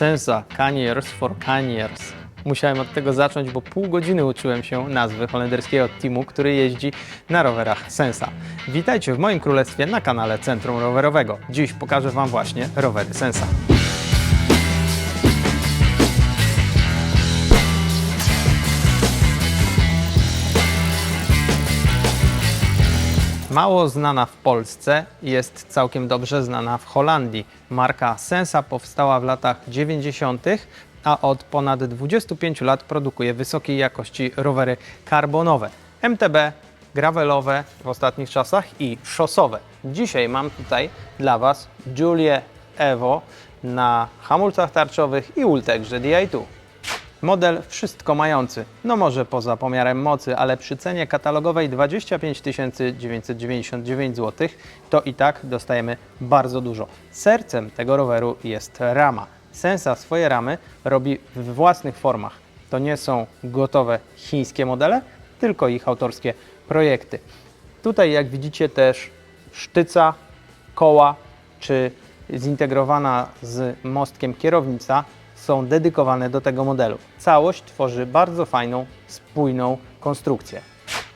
Sensa Caniers for Caniers. Musiałem od tego zacząć, bo pół godziny uczyłem się nazwy holenderskiego teamu, który jeździ na rowerach Sensa. Witajcie w moim królestwie na kanale Centrum Rowerowego. Dziś pokażę Wam właśnie rowery Sensa. Mało znana w Polsce, jest całkiem dobrze znana w Holandii. Marka Sensa powstała w latach 90., a od ponad 25 lat produkuje wysokiej jakości rowery karbonowe. MTB, gravelowe w ostatnich czasach i szosowe. Dzisiaj mam tutaj dla Was Julię Evo na hamulcach tarczowych i Ultegrze Di2. Model wszystko mający, no może poza pomiarem mocy, ale przy cenie katalogowej 25 999 zł to i tak dostajemy bardzo dużo. Sercem tego roweru jest rama. Sensa swoje ramy robi w własnych formach. To nie są gotowe chińskie modele, tylko ich autorskie projekty. Tutaj jak widzicie też sztyca, koła czy zintegrowana z mostkiem kierownica są dedykowane do tego modelu. Całość tworzy bardzo fajną, spójną konstrukcję.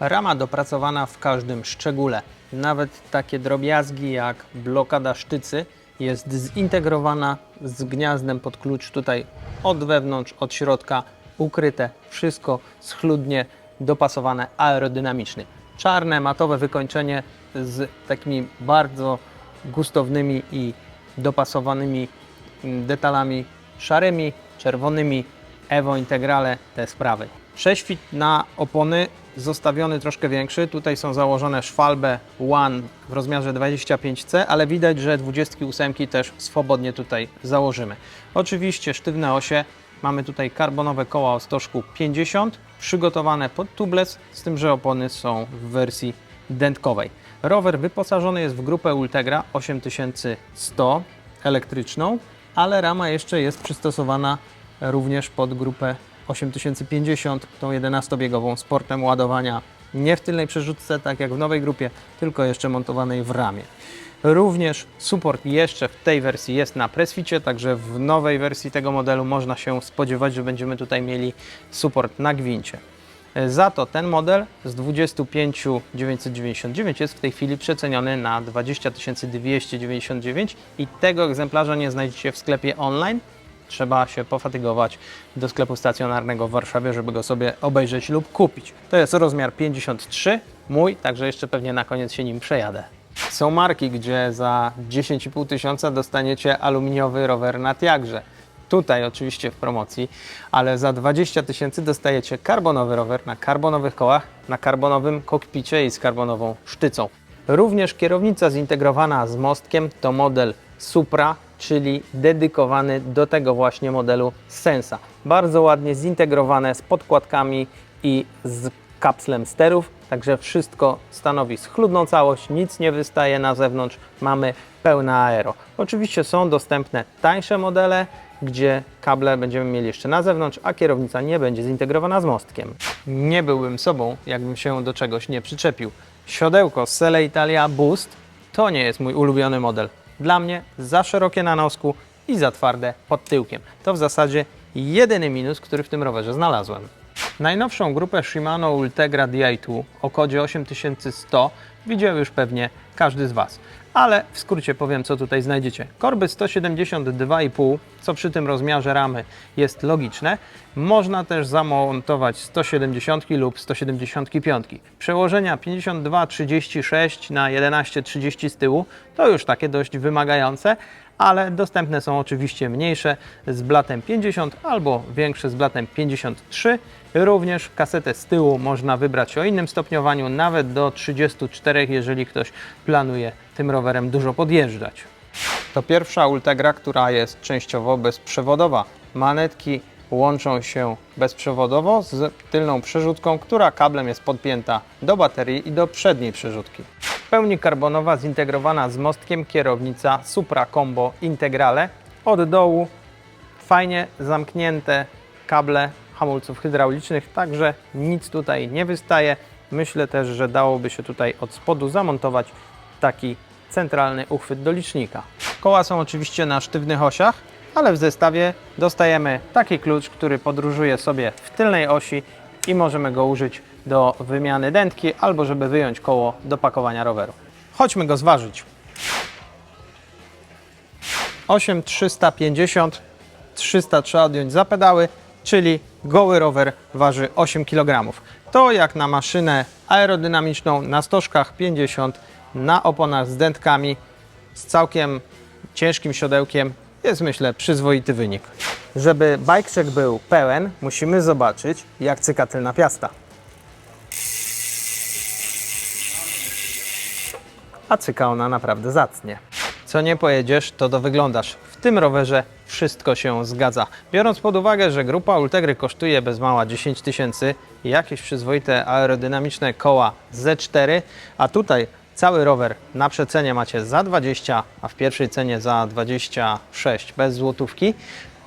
Rama dopracowana w każdym szczególe, nawet takie drobiazgi jak blokada sztycy jest zintegrowana z gniazdem pod klucz tutaj od wewnątrz, od środka, ukryte, wszystko schludnie dopasowane aerodynamicznie. Czarne, matowe wykończenie z takimi bardzo gustownymi i dopasowanymi detalami szarymi, czerwonymi, Evo Integrale, te sprawy. Prześwit na opony zostawiony troszkę większy. Tutaj są założone szwalbe One w rozmiarze 25C, ale widać, że 28 też swobodnie tutaj założymy. Oczywiście sztywne osie. Mamy tutaj karbonowe koła o stożku 50, przygotowane pod tubeless, z tym, że opony są w wersji dętkowej. Rower wyposażony jest w grupę Ultegra 8100 elektryczną, ale rama jeszcze jest przystosowana również pod grupę 8050, tą 11-biegową sportem ładowania nie w tylnej przerzutce, tak jak w nowej grupie, tylko jeszcze montowanej w ramie. Również support jeszcze w tej wersji jest na Pressficie, także w nowej wersji tego modelu można się spodziewać, że będziemy tutaj mieli support na gwincie. Za to ten model z 25 999 jest w tej chwili przeceniony na 20 299 i tego egzemplarza nie znajdziecie w sklepie online. Trzeba się pofatygować do sklepu stacjonarnego w Warszawie, żeby go sobie obejrzeć lub kupić. To jest rozmiar 53, mój, także jeszcze pewnie na koniec się nim przejadę. Są marki, gdzie za 10,5 tysiąca dostaniecie aluminiowy rower na Tiagrze. Tutaj oczywiście w promocji, ale za 20 tysięcy dostajecie karbonowy rower na karbonowych kołach, na karbonowym kokpicie i z karbonową sztycą. Również kierownica zintegrowana z mostkiem to model Supra, czyli dedykowany do tego właśnie modelu Sensa. Bardzo ładnie zintegrowane z podkładkami i z kapslem sterów, także wszystko stanowi schludną całość, nic nie wystaje na zewnątrz, mamy pełne aero. Oczywiście są dostępne tańsze modele, gdzie kable będziemy mieli jeszcze na zewnątrz, a kierownica nie będzie zintegrowana z mostkiem. Nie byłbym sobą, jakbym się do czegoś nie przyczepił. Siodełko Sele Italia Boost to nie jest mój ulubiony model. Dla mnie za szerokie na nosku i za twarde pod tyłkiem. To w zasadzie jedyny minus, który w tym rowerze znalazłem. Najnowszą grupę Shimano Ultegra Di2 o kodzie 8100 widział już pewnie każdy z Was. Ale w skrócie powiem, co tutaj znajdziecie. Korby 172,5, co przy tym rozmiarze ramy jest logiczne. Można też zamontować 170 lub 175. Przełożenia 52,36 na 11,30 z tyłu to już takie dość wymagające, ale dostępne są oczywiście mniejsze z blatem 50 albo większe z blatem 53. Również kasetę z tyłu można wybrać o innym stopniowaniu, nawet do 34, jeżeli ktoś planuje tym rowerem dużo podjeżdżać. To pierwsza Ultegra, która jest częściowo bezprzewodowa. Manetki łączą się bezprzewodowo z tylną przerzutką, która kablem jest podpięta do baterii i do przedniej przerzutki. Pełni karbonowa, zintegrowana z mostkiem kierownica Supra Combo Integrale. Od dołu fajnie zamknięte kable hamulców hydraulicznych, także nic tutaj nie wystaje. Myślę też, że dałoby się tutaj od spodu zamontować taki centralny uchwyt do licznika. Koła są oczywiście na sztywnych osiach, ale w zestawie dostajemy taki klucz, który podróżuje sobie w tylnej osi i możemy go użyć do wymiany dętki albo żeby wyjąć koło do pakowania roweru. Chodźmy go zważyć. 8350, 300 trzeba odjąć za pedały, czyli goły rower waży 8 kg. To jak na maszynę aerodynamiczną na stożkach 50, na oponach z dętkami, z całkiem ciężkim siodełkiem jest myślę przyzwoity wynik. Żeby check był pełen, musimy zobaczyć jak cyka tylna piasta. a cyka ona naprawdę zacnie. Co nie pojedziesz, to dowyglądasz. W tym rowerze wszystko się zgadza. Biorąc pod uwagę, że grupa Ultegry kosztuje bez mała 10 tysięcy jakieś przyzwoite aerodynamiczne koła Z4, a tutaj cały rower na przecenie macie za 20, a w pierwszej cenie za 26 bez złotówki,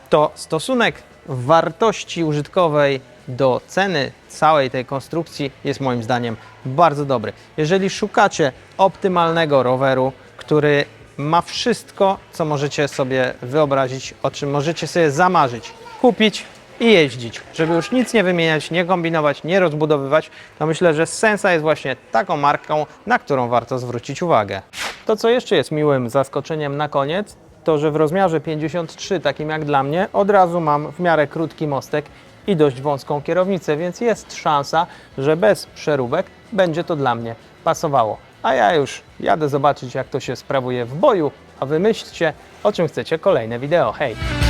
to stosunek wartości użytkowej do ceny całej tej konstrukcji jest moim zdaniem bardzo dobry. Jeżeli szukacie optymalnego roweru, który ma wszystko, co możecie sobie wyobrazić, o czym możecie sobie zamarzyć, kupić i jeździć, żeby już nic nie wymieniać, nie kombinować, nie rozbudowywać, to myślę, że Sensa jest właśnie taką marką, na którą warto zwrócić uwagę. To, co jeszcze jest miłym zaskoczeniem na koniec, to, że w rozmiarze 53, takim jak dla mnie, od razu mam w miarę krótki mostek i dość wąską kierownicę, więc jest szansa, że bez przeróbek będzie to dla mnie pasowało. A ja już jadę zobaczyć, jak to się sprawuje w boju, a wy myślcie, o czym chcecie kolejne wideo. Hej!